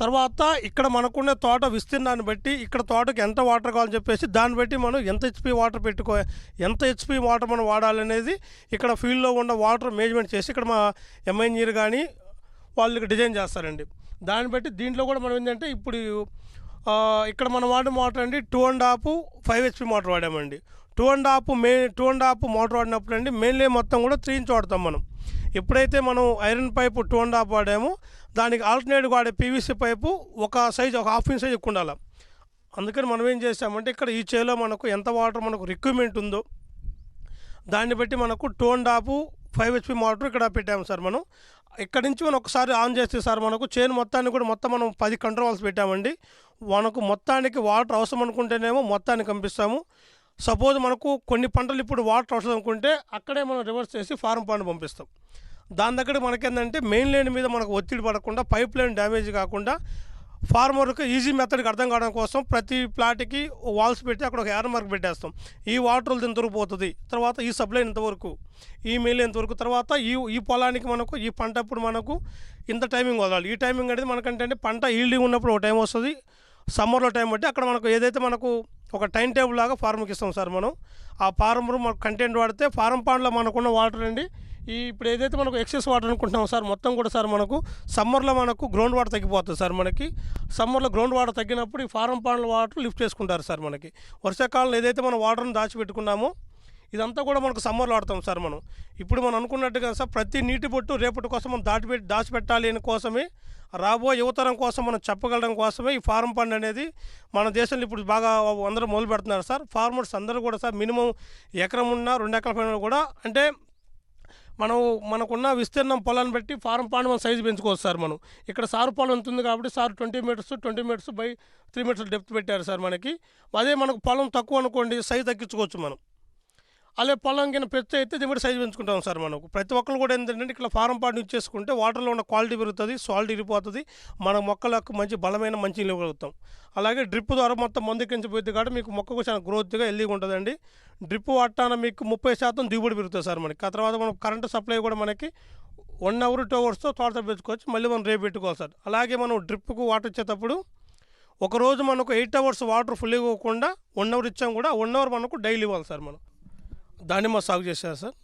తర్వాత ఇక్కడ మనకున్న తోట విస్తీర్ణాన్ని బట్టి ఇక్కడ తోటకు ఎంత వాటర్ కావాలని చెప్పేసి దాన్ని బట్టి మనం ఎంత హెచ్పి వాటర్ పెట్టుకో ఎంత హెచ్పి వాటర్ మనం వాడాలనేది ఇక్కడ ఫీల్డ్లో ఉన్న వాటర్ మేజ్మెంట్ చేసి ఇక్కడ మా ఎంఐనీర్ కానీ వాళ్ళకి డిజైన్ చేస్తారండి. దాన్ని బట్టి దీంట్లో కూడా మనం ఏంటంటే ఇప్పుడు ఇక్కడ మనం వాడిన మోటార్ అండి two and half five HP motor వాడామండి. Two and half main two and half motor వాడినప్పుడు అండి మెయిన్లీ మొత్తం కూడా త్రీ ఇంచ్ వాడతాం మనం. ఎప్పుడైతే మనం iron pipe two and half వాడామో దానికి ఆల్టర్నేట్గా వాడే పీవీసీ పైపు ఒక సైజ్ ఒక హాఫ్ ఇంచ్ సైజ్ ఎక్కువ ఉండాలి. అందుకని మనం ఏం చేసామంటే ఇక్కడ ఈ చేలో మనకు ఎంత వాటర్ మనకు రిక్వైర్మెంట్ ఉందో దాన్ని బట్టి మనకు two and half five HP motor ఇక్కడ పెట్టాము సార్ మనం. ఇక్కడ నుంచి మనం ఒకసారి ఆన్ చేస్తే సార్ మనకు చైన్ మొత్తాన్ని కూడా మొత్తం మనం పది కంట్రోల్స్ పెట్టామండి. మనకు మొత్తానికి వాటర్ అవసరం అనుకుంటేనేమో మొత్తాన్ని పంపిస్తాము సపోజ్ మనకు కొన్ని పంటలు ఇప్పుడు వాటర్ అవసరం అనుకుంటే అక్కడే మనం రివర్స్ చేసి ఫారం పాండ్ పంపిస్తాం. దాని దగ్గర మనకేంటంటే మెయిన్ లైన్ మీద మనకు ఒత్తిడి పడకుండా పైప్ లైన్ డ్యామేజ్ కాకుండా ఫార్మర్కి ఈజీ మెథడ్కి అర్థం కావడం కోసం ప్రతి ప్లాట్కి వాల్స్ పెట్టి అక్కడ ఒక ఎయిర్ మార్క్ పెట్టేస్తాం. ఈ వాటర్ ఇంతవరకు పోతుంది తర్వాత ఈ సప్లై ఇంతవరకు ఈ మెయిల్ ఇంతవరకు తర్వాత ఈ ఈ పొలానికి మనకు ఈ పంట అప్పుడు మనకు ఇంత టైమింగ్ వదలాలి. ఈ టైమింగ్ అనేది మనకంటే అంటే పంట ఈల్డింగ్ ఉన్నప్పుడు ఒక టైం వస్తుంది. సమ్మర్లో టైం బట్టి అక్కడ మనకు ఏదైతే మనకు ఒక టైం టేబుల్ లాగా ఫార్మ్కి ఇస్తాం సార్ మనం. ఆ ఫార్మ్ మనకు కంటెంట్ వాడితే ఫారం పాండ్లో మనకున్న వాటర్ అండి. ఈ ఇప్పుడు ఏదైతే మనకు ఎక్సెస్ వాటర్ అనుకుంటున్నాం సార్ మొత్తం కూడా సార్ మనకు సమ్మర్లో మనకు గ్రౌండ్ వాటర్ తగ్గిపోతుంది సార్ మనకి. సమ్మర్లో గ్రౌండ్ వాటర్ తగ్గినప్పుడు ఈ ఫారం పాండ్ల వాటర్ లిఫ్ట్ చేసుకుంటారు సార్ మనకి. వర్షాకాలంలో ఏదైతే మనం వాటర్ని దాచిపెట్టుకున్నామో ఇదంతా కూడా మనకు సమ్మర్లో వాడతాం సార్ మనం. ఇప్పుడు మనం అనుకున్నట్టుగా సార్ ప్రతి నీటి బొట్టు రేపటి కోసం మనం దాటిపెట్టి దాచిపెట్టాలి అని కోసమే రాబోయే యువతరం కోసం మనం చెప్పగలడం కోసమే ఈ ఫారం ఫండ్ అనేది మన దేశంలో ఇప్పుడు బాగా అందరూ మొదలు పెడుతున్నారు సార్. ఫార్మర్స్ అందరూ కూడా సార్ మినిమం ఎకరం ఉన్న రెండు ఎకరాల పైన కూడా అంటే మనం మనకున్న విస్తీర్ణం పొలాన్ని బట్టి ఫారం పాండ్ మన సైజు పెంచుకోవచ్చు సార్ మనం. ఇక్కడ సారు పొలం ఉంటుంది కాబట్టి sir twenty metres twenty metres by three metres depth పెట్టారు సార్ మనకి. అదే మనకు పొలం తక్కువ అనుకోండి సైజు తగ్గించుకోవచ్చు మనం. అలాగే పొలం కింద పెద్ద అయితే దిగుబడి సైజు పెంచుకుంటాం సార్ మనకు ప్రతి ఒక్కరు కూడా ఏంటంటే ఇక్కడ ఫారం పాటు చేసుకుంటే వాటర్లో ఉన్న క్వాలిటీ పెరుగుతుంది సాల్ట్ ఇరిపోతుంది మన మొక్కలకు మంచి బలమైన మంచి ఇవ్వగలుగుతాం. అలాగే డ్రిప్ ద్వారా మొత్తం మందుకించి కాబట్టి మీకు మొక్కకు చాలా గ్రోత్గా వెళ్ళి ఉంటుందండి. డ్రిప్ వాటాన మీకు ముప్పై శాతం దిగుబడి పెరుగుతుంది సార్ మనకి. ఆ తర్వాత మనం కరెంటు సప్లై కూడా మనకి వన్ అవర్ టూ అవర్స్తో తోట పెంచుకోవచ్చు. మళ్ళీ మనం రేపు పెట్టుకోవాలి సార్. అలాగే మనం డ్రిప్కు వాటర్ ఇచ్చేటప్పుడు ఒకరోజు మనకు ఎయిట్ అవర్స్ వాటర్ ఫుల్ ఇవ్వకుండా వన్ అవర్ ఇచ్చాం కూడా వన్ అవర్ మనకు డైలీ ఇవ్వాలి సార్ మనం. దానిమ్మ సాగు చేశారు సార్.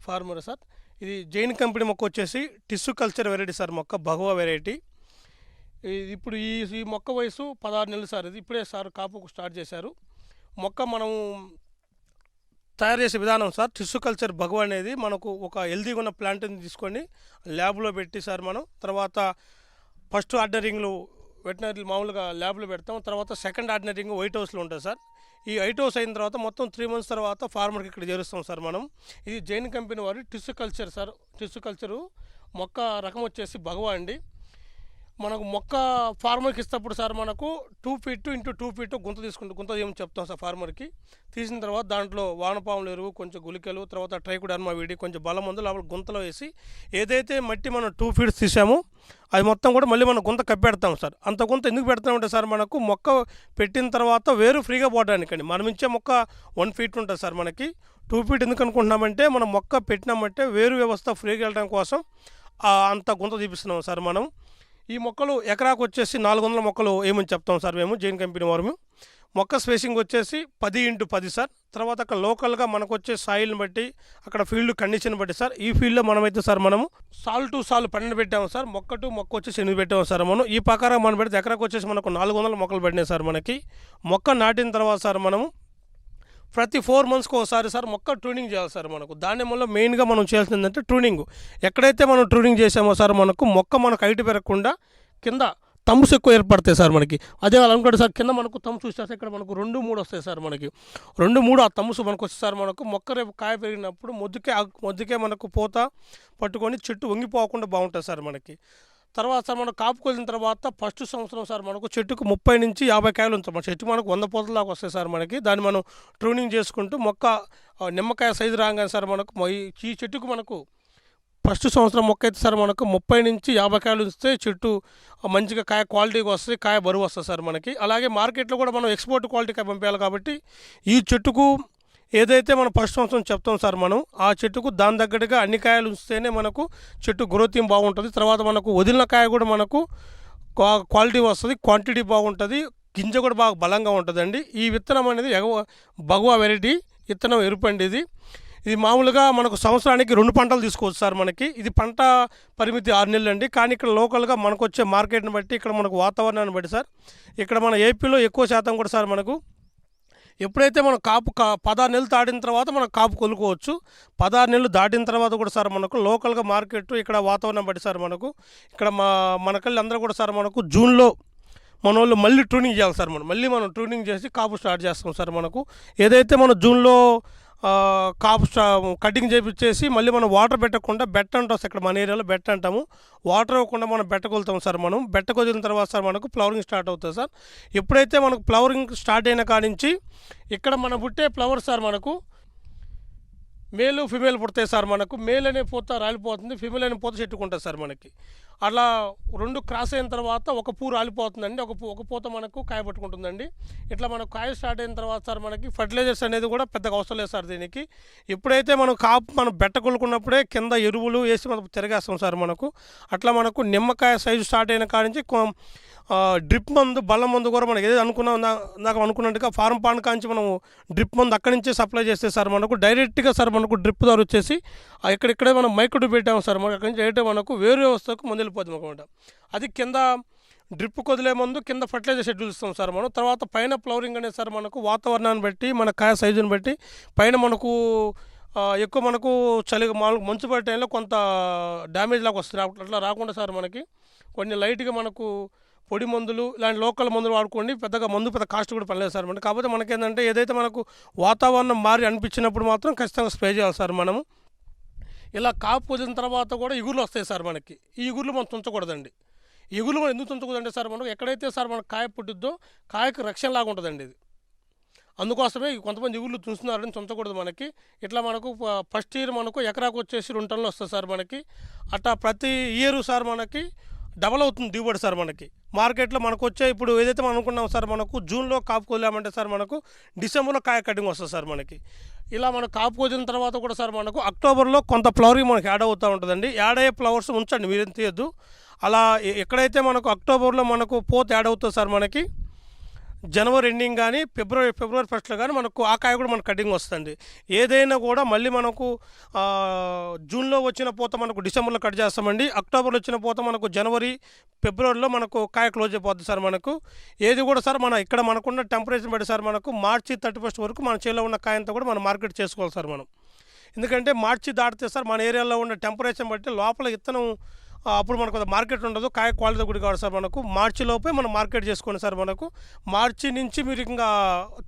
Farmer sir. ఇది జైన్ కంపెనీ మొక్క వచ్చేసి టిష్యూ కల్చర్ వెరైటీ సార్ మొక్క భగవా వెరైటీ. ఇప్పుడు ఈ ఈ మొక్క వయసు పదహారు నెలలు సార్. ఇది ఇప్పుడే సార్ కాపుకు స్టార్ట్ చేశారు. మొక్క మనము తయారు చేసే విధానం సార్ టిష్యూ కల్చర్ భగవ అనేది మనకు ఒక హెల్దీగా ఉన్న ప్లాంట్ని తీసుకొని ల్యాబ్లో పెట్టి సార్ మనం. తర్వాత ఫస్ట్ ఆర్డరింగ్లు వెటనరీలు మామూలుగా ల్యాబ్లో పెడతాం. తర్వాత సెకండ్ ఆర్డినరింగ్ వైట్ హౌస్లో ఉంటుంది సార్. ఈ ఐటోస్ అయిన తర్వాత మొత్తం త్రీ మంత్స్ తర్వాత ఫార్మర్కి ఇక్కడ చేరుస్తాం సార్ మనం. ఇది జైన్ కంపెనీ వారి tissue culture sir tissue culture మొక్క రకం వచ్చేసి భగవా అండి మనకు మొక్క ఫార్మర్కి ఇస్తప్పుడు సార్ మనకు two feet into two feet గుంత తీసుకుంటూ గుంత ఏమని చెప్తాం సార్ ఫార్మర్కి? తీసిన తర్వాత దాంట్లో వానపాములు ఎరువు కొంచెం గులికలు తర్వాత ట్రైకోడర్మా వీడి కొంచెం బలం ఉంది లోపల గుంతలో వేసి ఏదైతే మట్టి మనం టూ ఫీట్స్ తీసామో అది మొత్తం కూడా మళ్ళీ మనం గుంత కప్పెడతాం సార్. అంత గుంత ఎందుకు పెడతామంటే సార్ మనకు మొక్క పెట్టిన తర్వాత వేరు ఫ్రీగా పోవడానికండి. మనం ఇచ్చే మొక్క వన్ ఫీట్ ఉంటుంది సార్ మనకి. టూ ఫీట్ ఎందుకు అనుకుంటున్నామంటే మనం మొక్క పెట్టినామంటే వేరు వ్యవస్థ ఫ్రీగా వెళ్ళడం కోసం అంత గుంత తీపిస్తున్నాం సార్ మనం. ఈ మొక్కలు ఎకరాకు వచ్చేసి నాలుగు వందల మొక్కలు ఏమని చెప్తాం సార్ మేము? జైన్ కంపెనీ వారు మొక్క స్పేసింగ్ వచ్చేసి పది ఇంటూ పది సార్. తర్వాత అక్కడ లోకల్గా మనకు వచ్చే సాయిల్ని బట్టి అక్కడ ఫీల్డ్ కండిషన్ బట్టి సార్. ఈ ఫీల్డ్లో మనమైతే సార్ మనము సాల్ టు సాల్ పన్నెండు పెట్టాము సార్. మొక్క టు మొక్క వచ్చేసి ఎనిమిది పెట్టాము సార్. మనం ఈ ప్రకారం మనం పెడితే ఎకరాకు వచ్చేసి మనకు నాలుగు వందల మొక్కలు పడినాయి సార్ మనకి. మొక్క నాటిన తర్వాత సార్ మనము ప్రతి ఫోర్ మంత్స్కి ఒకసారి సార్ మొక్క ట్రూనింగ్ చేయాలి సార్ మనకు. దానివల్ల మెయిన్గా మనం చేయాల్సింది ఏంటంటే ట్రూనింగ్. ఎక్కడైతే మనం ట్రూనింగ్ చేసామో సార్ మనకు మొక్క మనకు హైట్ పెరగకుండా కింద తమ్స్ ఎక్కువ ఏర్పడతాయి సార్ మనకి. అదే వాళ్ళు అనుకోండి సార్ కింద మనకు తమ్స్ చూస్తే ఇక్కడ మనకు రెండు మూడు వస్తాయి సార్ మనకి. రెండు మూడు ఆ తమ్స్ మనకు వస్తే సార్ మనకు. మొక్క రేపు కాయ పెరిగినప్పుడు మొద్దుకే మొద్దుకే మనకు పోత పట్టుకొని చెట్టు వంగిపోకుండా బాగుంటుంది సార్ మనకి. తర్వాత సార్ మనం కాపు కొలిన తర్వాత ఫస్ట్ సంవత్సరం సార్ మనకు చెట్టుకు ముప్పై నుంచి యాభై కాయలు ఉంటాయి. మన చెట్టు మనకు వంద పూతల దాకా వస్తాయి సార్ మనకి. దాన్ని మనం ట్రూనింగ్ చేసుకుంటూ మొక్క నిమ్మకాయ సైజు రాగానే సార్ మనకు ఈ- చెట్టుకు మనకు ఫస్ట్ సంవత్సరం మొక్క అయితే సార్ మనకు ముప్పై నుంచి యాభై కాయలు ఇస్తే చెట్టు మంచిగా కాయ క్వాలిటీగా వస్తుంది కాయ బరువు వస్తుంది సార్ మనకి. అలాగే మార్కెట్లో కూడా మనం ఎక్స్పోర్ట్ క్వాలిటీ కాయ పంపించాలి కాబట్టి ఈ చెట్టుకు ఏదైతే మనం ఫస్ట్ సంవత్సరం చెప్తాం సార్ మనం ఆ చెట్టుకు దాని తగ్గట్టుగా అన్ని కాయలు ఉంచితేనే మనకు చెట్టు గ్రోతింగ్ బాగుంటుంది. తర్వాత మనకు వదిలిన కాయ కూడా మనకు క్వా- క్వాలిటీ వస్తుంది క్వాంటిటీ బాగుంటుంది గింజ కూడా బాగా బలంగా ఉంటుందండి. ఈ విత్తనం అనేది ఎగవ బగువా వెరైటీ విత్తనం ఎరుపండి ఇది. ఇది మామూలుగా మనకు సంవత్సరానికి రెండు పంటలు తీసుకోవచ్చు సార్ మనకి. ఇది పంట పరిమితి ఆరు నెలలు అండి కానీ ఇక్కడ లోకల్గా మనకు వచ్చే మార్కెట్ని బట్టి ఇక్కడ మనకు వాతావరణాన్ని బట్టి సార్. ఇక్కడ మన ఏపీలో ఎక్కువ శాతం కూడా సార్ మనకు ఎప్పుడైతే మనం కాపు కా పదహారు నెలలు దాటిన తర్వాత మనం కాపు కొలుకోవచ్చు పదహారు నెలలు దాటిన తర్వాత కూడా సార్ మనకు లోకల్గా మార్కెట్ ఇక్కడ వాతావరణం బట్టి సార్ మనకు ఇక్కడ మా మనకల్లి అందరూ కూడా సార్ మనకు జూన్లో మన వాళ్ళు మళ్ళీ ట్రూనింగ్ చేయాలి సార్ మనం. మళ్ళీ మనం ట్యూనింగ్ చేసి కాపు స్టార్ట్ చేస్తాం సార్ మనకు. ఏదైతే మనం జూన్లో కాపు కటింగ్ చేపించేసి మళ్ళీ మనం వాటర్ పెట్టకుండా బెట్ట అంటాం సార్ ఇక్కడ మన ఏరియాలో బెట్ట అంటాము. వాటర్ ఇవ్వకుండా మనం బెట్ట సార్ మనం. బెట్ట కొలిన తర్వాత సార్ మనకు ఫ్లవరింగ్ స్టార్ట్ అవుతుంది సార్. ఎప్పుడైతే మనకు ఫ్లవరింగ్ స్టార్ట్ అయిన కానించి నుంచి ఇక్కడ మన పుట్టే ఫ్లవర్ సార్ మనకు మేలు ఫిమేల్ పుడతాయి సార్ మనకు. మేల్ అనే పూత రాలిపోతుంది ఫిమేల్ అనే పూత చెట్టుకుంటుంది సార్ మనకి. అలా రెండు క్రాస్ అయిన తర్వాత ఒక పూ రాలిపోతుందండి. ఒక పూ ఒక పూత మనకు కాయ పట్టుకుంటుందండి. ఇట్లా మనకు కాయ స్టార్ట్ అయిన తర్వాత సార్ మనకి ఫర్టిలైజర్స్ అనేది కూడా పెద్దగా అవసరం లేదు సార్ దీనికి. ఎప్పుడైతే మనం కాపు మనం బెట్ట కొలుకున్నప్పుడే కింద ఎరువులు వేసి మనం తిరగేస్తాం సార్ మనకు. అట్లా మనకు నిమ్మకాయ సైజు స్టార్ట్ అయిన కాడి నుంచి డ్రిప్ మందు బల్ల మందు కూడా మనకి ఏదో అనుకున్నాం నాకు అనుకున్నట్టుగా ఫారం పాన్ కాంచి మనం డ్రిప్ మందు అక్కడి నుంచే సప్లై చేస్తే సార్ మనకు డైరెక్ట్గా సార్ మనకు డ్రిప్ ద్వారా వచ్చేసి ఇక్కడిక్కడే మనం మైక్రో పెట్టాము సార్ మనకి అక్కడి నుంచి వేయటం మనకు వేరు వ్యవస్థకు మందు వెళ్ళిపోతుంది అనమాట అది కింద డ్రిప్ కొదిలే ముందు కింద ఫర్టిలైజర్ షెడ్యూల్ ఇస్తాం సార్ మనం. తర్వాత పైన ఫ్లవరింగ్ అనేది సార్ మనకు వాతావరణాన్ని బట్టి మన కాయ సైజుని బట్టి పైన మనకు ఎక్కువ మనకు చలి మామూలు మంచు పడే టైంలో కొంత డ్యామేజ్ లాగా వస్తుంది. అట్లా రాకుండా సార్ మనకి కొన్ని లైట్గా మనకు పొడి మందులు ఇలాంటి లోకల్ మందులు వాడుకోండి. పెద్దగా మందు పెద్ద కాస్ట్ కూడా పనిలేదు సార్. మనకి కాకపోతే మనకేంటంటే ఏదైతే మనకు వాతావరణం మారి అనిపించినప్పుడు మాత్రం ఖచ్చితంగా స్ప్రే చేయాలి సార్ మనము. ఇలా కాపు వదిలిన తర్వాత కూడా ఇగుర్లు వస్తాయి సార్ మనకి. ఈ ఇగుర్లు మనం తుంచకూడదండి. ఇగుర్లు మనం ఎందుకు తుంచకూడదంటే సార్ మనకు ఎక్కడైతే సార్ మనకు కాయ పుట్టిద్దో కాయకు రక్షణ లాగా ఉంటుందండి ఇది. అందుకోసమే కొంతమంది ఇగుళ్ళు తుంచుతున్నారని తుంచకూడదు మనకి. ఇట్లా మనకు ఫస్ట్ ఇయర్ మనకు ఎకరాకు వచ్చేసి రెండు టన్నులు వస్తుంది సార్ మనకి. అట్లా ప్రతి ఇయర్ సార్ మనకి డబల్ అవుతుంది దిగుబడి సార్ మనకి. మార్కెట్లో మనకు వచ్చే ఇప్పుడు ఏదైతే మనం అనుకున్నాం సార్ మనకు జూన్లో కాపు కోలామంటే సార్ మనకు డిసెంబర్లో కాయ కటింగ్ వస్తుంది సార్ మనకి. ఇలా మనం కాపు కోసిన తర్వాత కూడా సార్ మనకు అక్టోబర్లో కొంత ఫ్లవరింగ్ మనకి యాడ్ అవుతూ ఉంటుందండి. యాడ్ అయ్యే ఫ్లవర్స్ ఉంచండి మీరేం తీయద్దు. అలా ఎక్కడైతే మనకు అక్టోబర్లో మనకు పోత యాడ్ అవుతుంది సార్ మనకి జనవరి ఎండింగ్ కానీ ఫిబ్రవరి ఫిబ్రవరి ఫస్ట్లో కానీ మనకు ఆ కాయ కూడా మనకు కటింగ్ వస్తుంది. ఏదైనా కూడా మళ్ళీ మనకు జూన్లో వచ్చిన పూత మనకు డిసెంబర్లో కట్ చేస్తామండి. అక్టోబర్లో వచ్చిన పూత మనకు జనవరి ఫిబ్రవరిలో మనకు కాయ క్లోజ్ అయిపోద్ది సార్ మనకు. ఏది కూడా సార్ మన ఇక్కడ మనకున్న టెంపరేచర్ బట్టి సార్ మనకు మార్చి థర్టీ ఫస్ట్ వరకు మన చేలో ఉన్న కాయంతా కూడా మనం మార్కెట్ చేసుకోవాలి సార్ మనం. ఎందుకంటే మార్చి దాటితే సార్ మన ఏరియాలో ఉన్న టెంపరేచర్ బట్టి లోపల ఇత్తనం అప్పుడు మనకు మార్కెట్ ఉండదు. కాయ క్వాలిటీ కూడా కావాలి సార్ మనకు. మార్చి లోపే మనం మార్కెట్ చేసుకోండి సార్ మనకు. మార్చి నుంచి మీరు ఇంకా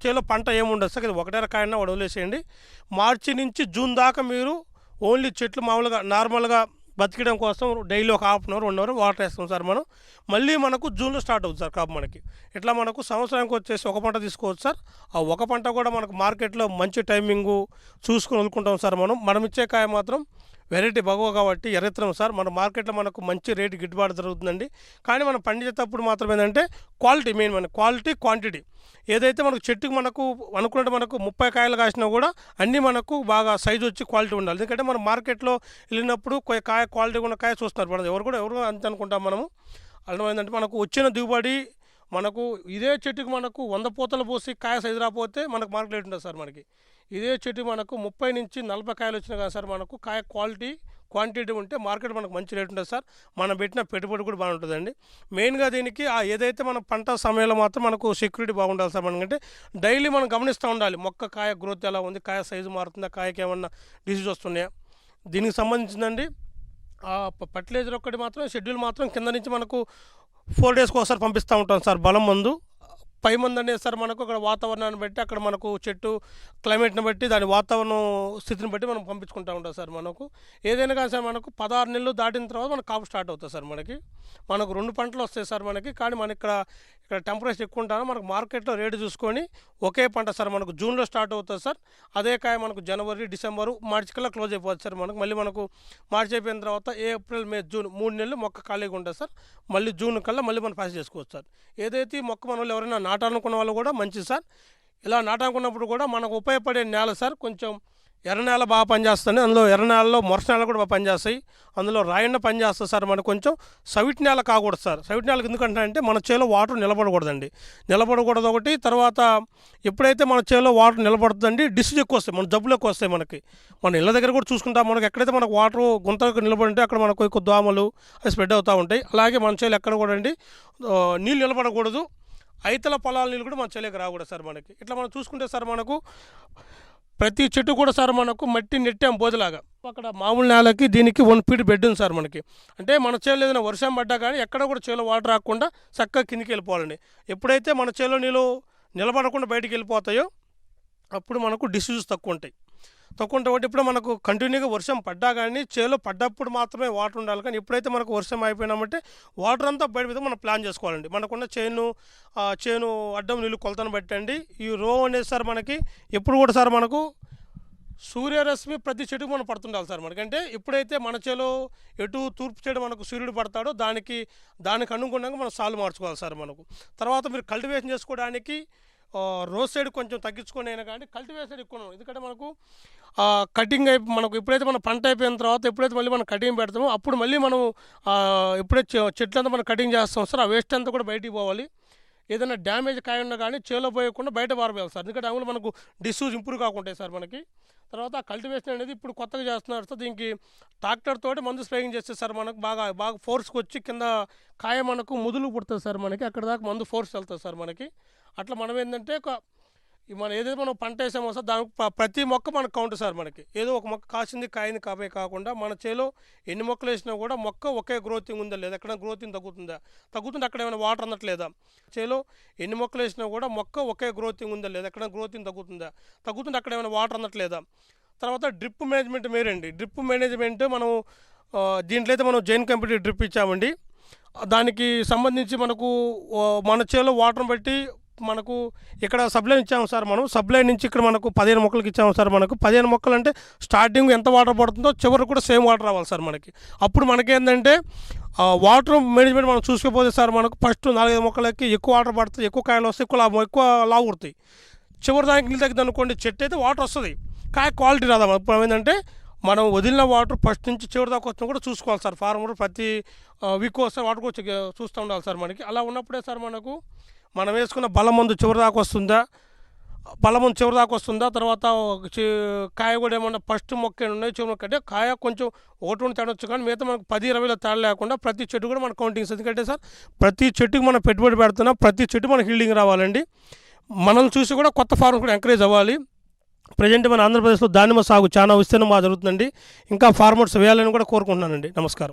చేలో పంట ఏముండదు సార్. ఇది ఒకటే కాయన వదిలేసేయండి. మార్చి నుంచి జూన్ దాకా మీరు ఓన్లీ చెట్లు మామూలుగా నార్మల్గా బతికడం కోసం డైలీ ఒక half an hour one hour water వేస్తాం సార్ మనం. మళ్ళీ మనకు జూన్లో స్టార్ట్ అవుతుంది సార్ కాపు మనకి. ఇట్లా మనకు సంవత్సరానికి వచ్చేసి ఒక పంట తీసుకోవచ్చు సార్. ఆ ఒక పంట కూడా మనకు మార్కెట్లో మంచి టైమింగు చూసుకొని వదులుకుంటాం సార్ మనం. మనం ఇచ్చే కాయ మాత్రం వెరైటీ బగవ కాబట్టి ఎర్రెత్తనం సార్. మన మార్కెట్లో మనకు మంచి రేటు గిట్టుబాటు జరుగుతుందండి. కానీ మనం పండించేటప్పుడు మాత్రం ఏంటంటే క్వాలిటీ మెయిన్ మన క్వాలిటీ క్వాంటిటీ. ఏదైతే మనకు చెట్టుకు మనకు అనుకున్నట్టు మనకు ముప్పై కాయలు కాసినా కూడా అన్నీ మనకు బాగా సైజు వచ్చి క్వాలిటీ ఉండాలి. ఎందుకంటే మనం మార్కెట్లో వెళ్ళినప్పుడు కొ- కాయ క్వాలిటీ ఉన్న కాయ చూస్తున్నారు మనం ఎవరు కూడా ఎవరు అంత అనుకుంటాం మనము. అలా ఏంటంటే మనకు వచ్చిన దిగుబడి మనకు ఇదే చెట్టుకు మనకు వంద పూతలు పోసి కాయ సైజు రాకపోతే మనకు మార్కెట్ ఉంటుంది సార్ మనకి. ఇదే చెట్టు మనకు ముప్పై నుంచి నలభై కాయలు వచ్చినా కానీ సార్ మనకు కాయ క్వాలిటీ క్వాంటిటీ ఉంటే మార్కెట్ మనకు మంచి రేట్ ఉంటుంది సార్. మనం పెట్టిన పెట్టుబడి కూడా బాగుంటుందండి. మెయిన్గా దీనికి ఆ ఏదైతే మన పంట సమయంలో మాత్రం మనకు సెక్యూరిటీ బాగుండాలి సార్ మనకంటే డైలీ మనం గమనిస్తూ ఉండాలి. మొక్క కాయ గ్రోత్ ఎలా ఉంది కాయ సైజు మారుతుందా కాయకి ఏమన్నా డిసీజ్ వస్తున్నాయా? దీనికి సంబంధించిందండి ఆ ఫర్టిలైజర్ ఒక్కటి మాత్రం షెడ్యూల్ మాత్రం కింద నుంచి మనకు ఫోర్ డేస్కి ఒకసారి పంపిస్తూ ఉంటాం సార్ బలం మందు. పై మందు అనేది సార్ మనకు. అక్కడ వాతావరణాన్ని బట్టి అక్కడ మనకు చెట్టు క్లైమేట్ని బట్టి దాని వాతావరణం స్థితిని బట్టి మనం పంపించుకుంటూ ఉంటాం సార్ మనకు. ఏదైనా కానీ సార్ మనకు పదహారు నెలలు దాటిన తర్వాత మనకు కాపు స్టార్ట్ అవుతుంది సార్ మనకి. మనకు రెండు పంటలు వస్తాయి సార్ మనకి కానీ మన ఇక్కడ ఇక్కడ టెంపరేచర్ ఎక్కువ ఉంటాను మనకు మార్కెట్లో రేటు చూసుకొని ఒకే పంట సార్ మనకు జూన్లో స్టార్ట్ అవుతుంది సార్. అదే కాయ మనకు జనవరి డిసెంబరు మార్చి కల్లా క్లోజ్ అయిపోతుంది సార్ మనకు. మళ్ళీ మనకు మార్చి అయిపోయిన తర్వాత ఏప్రిల్ మే జూన్ మూడు నెలలు మొక్క ఖాళీగా ఉంటుంది సార్. మళ్ళీ జూన్ కల్లా మళ్ళీ మనం పాస్ చేసుకోవచ్చు సార్. ఏదైతే ఈ మొక్క మన వాళ్ళు ఎవరైనా నాటాలనుకున్న వాళ్ళు కూడా మంచిది సార్. ఇలా నాటాలనుకున్నప్పుడు కూడా మనకు ఉపయోగపడే నేల సార్ కొంచెం ఎర్ర నేల బాగా పనిచేస్తుంది. అందులో ఎర్ర నేలలో మొరస నేల కూడా బాగా పనిచేస్తాయి. అందులో రాయన్న పనిచేస్తుంది సార్ మనకు కొంచెం. సవిటి నేల కాకూడదు సార్. సవిటి నేలకు ఎందుకంటే అంటే మన చేలో వాటర్ నిలబడకూడదండి. నిలబడకూడదు ఒకటి తర్వాత ఎప్పుడైతే మన చేలో వాటర్ నిలబడుతుందండి డిసీజ్ ఎక్కువ వస్తాయి. మన జబ్బులు ఎక్కువ వస్తాయి మనకి. మన ఇళ్ళ దగ్గర కూడా చూసుకుంటాం. మనకి ఎక్కడైతే మనకు వాటర్ గుంతకు నిలబడి ఉంటే అక్కడ మనకు ఎక్కువ దోమలు అవి స్ప్రెడ్ అవుతూ ఉంటాయి. అలాగే మన చేలో ఎక్కడ కూడా అండి నీళ్ళు నిలబడకూడదు. ఐతల పొలాల నీళ్ళు కూడా మన చేలోకి రాకూడదు సార్ మనకి. ఇట్లా మనం చూసుకుంటే సార్ మనకు ప్రతి చెట్టు కూడా సార్ మనకు మట్టి నెట్టాం బోధలాగా. అక్కడ మామూలు నేలకి దీనికి వన్ ఫీట్ బెడ్ ఉంది సార్ మనకి. అంటే మన చేలో ఏదైనా వర్షం పడ్డా కానీ ఎక్కడ కూడా చేలో వాటర్ రాకుండా చక్కగా కిందికి వెళ్ళిపోవాలండి. ఎప్పుడైతే మన చేలో నీళ్ళు నిలబడకుండా బయటికి వెళ్ళిపోతాయో అప్పుడు మనకు డిసీజెస్ తక్కువ ఉంటాయి. తక్కువ ఉంటాయి ఇప్పుడు మనకు కంటిన్యూగా వర్షం పడ్డా కానీ చేలో పడ్డప్పుడు మాత్రమే వాటర్ ఉండాలి. కానీ ఎప్పుడైతే మనకు వర్షం అయిపోయినామంటే వాటర్ అంతా బయట మీద మనం ప్లాన్ చేసుకోవాలండి. మనకున్న చేను చేను అడ్డం నీళ్ళు కొలతను పెట్టండి. ఈ రో అనేది సార్ మనకి ఎప్పుడు కూడా సార్ మనకు సూర్యరశ్మి ప్రతి చెట్టుకు మనం పడుతుండాలి సార్ మనకంటే ఎప్పుడైతే మన చేలో ఎటు తూర్పు చెడు మనకు సూర్యుడు పడతాడో దానికి దానికి అనుగుణంగా మనం సాలు మార్చుకోవాలి సార్ మనకు. తర్వాత మీరు కల్టివేషన్ చేసుకోవడానికి రోడ్ సైడ్ కొంచెం తగ్గించుకొని అయినా కానీ కల్టివేషన్ ఎక్కువ ఎందుకంటే మనకు కటింగ్ అయి మనకు ఎప్పుడైతే మన పంట అయిపోయిన తర్వాత ఎప్పుడైతే మళ్ళీ మనం కటింగ్ పెడతామో అప్పుడు మళ్ళీ మనం ఎప్పుడైతే చె- చెట్లంతా మనం కటింగ్ చేస్తాం సార్ ఆ వేస్ట్ అంతా కూడా బయటికి పోవాలి. ఏదైనా డ్యామేజ్ కాయ ఉన్నా కానీ చేలో పోయకుండా బయట పారిపోయాలి సార్. ఎందుకంటే అందులో మనకు డిసీజ్ ఇంప్రూవ్ కాకుంటాయి సార్ మనకి. తర్వాత కల్టివేషన్ అనేది ఇప్పుడు కొత్తగా చేస్తున్నారు సార్. దీనికి ట్రాక్టర్ తోటి మందు స్ప్రేయింగ్ చేస్తే సార్ మనకు బాగా బాగా ఫోర్స్కి వచ్చి కింద కాయ మనకు ముదులు పుడుతుంది సార్ మనకి. అక్కడ దాకా మందు ఫోర్స్ వెళ్తుంది సార్ మనకి. అట్లా మనం ఏంటంటే ఒక మనం ఏదైతే మనం పంట వేసామో సార్ దానికి ప్రతి మొక్క మనకు కౌంట్ సార్ మనకి. ఏదో ఒక మొక్క కాసింది కాయింది కాపే కాకుండా మన చేలో ఎన్ని మొక్కలు వేసినా కూడా మొక్క ఒకే గ్రోతింగ్ ఉందా లేదా ఎక్కడ గ్రోతింగ్ తగ్గుతుందా? తగ్గుతుంది అక్కడ ఏమైనా వాటర్ అందట్లేదా? చేలో ఎన్ని మొక్కలు వేసినా కూడా మొక్క ఒకే గ్రోతింగ్ ఉందా లేదా ఎక్కడ గ్రోతింగ్ తగ్గుతుందా? తగ్గుతుంది అక్కడ ఏమైనా వాటర్ అందట్లేదా? తర్వాత డ్రిప్ మేనేజ్మెంట్ మేరండి డ్రిప్ మేనేజ్మెంట్ మనం దీంట్లో అయితే మనం జైన్ కంపెనీ డ్రిప్ ఇచ్చామండి. దానికి సంబంధించి మనకు మన చేలో వాటర్ని బట్టి మనకు ఇక్కడ సబ్లైన్ ఇచ్చాము సార్ మనం. సబ్లైన్ నుంచి ఇక్కడ మనకు పదిహేను మొక్కలకి ఇచ్చాము సార్ మనకు. పదిహేను మొక్కలు అంటే స్టార్టింగ్ ఎంత వాటర్ పడుతుందో చివరికి కూడా సేమ్ వాటర్ రావాలి సార్ మనకి. అప్పుడు మనకేంటంటే వాటర్ మేనేజ్మెంట్ మనం చూసుకోకపోతే సార్ మనకు ఫస్ట్ నాలుగైదు మొక్కలకి ఎక్కువ వాటర్ పడుతుంది ఎక్కువ కాయలు వస్తాయి ఎక్కువ లాభం ఎక్కువ లావు కుడతాయి చివరి దానికి నీళ్ళు తగ్గింది అనుకోండి చెట్టు అయితే వాటర్ వస్తుంది. కాయ క్వాలిటీ రాదా ఇప్పుడు ఏంటంటే మనం వదిలిన వాటర్ ఫస్ట్ నుంచి చివరి దాకా వచ్చినా కూడా చూసుకోవాలి సార్. ఫార్మర్ ప్రతి వీక్ వస్తే వాటర్ కూడా చూస్తూ ఉండాలి సార్ మనకి. అలా ఉన్నప్పుడే సార్ మనకు మనం వేసుకున్న బలం మందు చివరి దాకా వస్తుందా? బలం చివరి దాకా వస్తుందా? తర్వాత చి- కాయ కూడా ఏమన్నా ఫస్ట్ మొక్క ఉన్నాయి చివరి మొక్క అంటే కాయ కొంచెం ఒకటి ఉండి తేడొచ్చు కానీ మిగతా మనకు పది ఇరవైలో తేడా లేకుండా ప్రతి చెట్టు కూడా మన కౌంటింగ్స్. ఎందుకంటే సార్ ప్రతి చెట్టుకి మనం పెట్టుబడి పెడుతున్నాం ప్రతి చెట్టు మన హీల్డింగ్ రావాలండి. మనల్ని చూసి కూడా కొత్త ఫార్మ్ కూడా ఎంకరేజ్ అవ్వాలి. ప్రజెంట్ మన ఆంధ్రప్రదేశ్లో దానిమ్మ సాగు చాలా విస్తీర్ణం బాగా జరుగుతుందండి. ఇంకా ఫార్మర్స్ వేయాలని కూడా కోరుకుంటున్నానండి. నమస్కారం.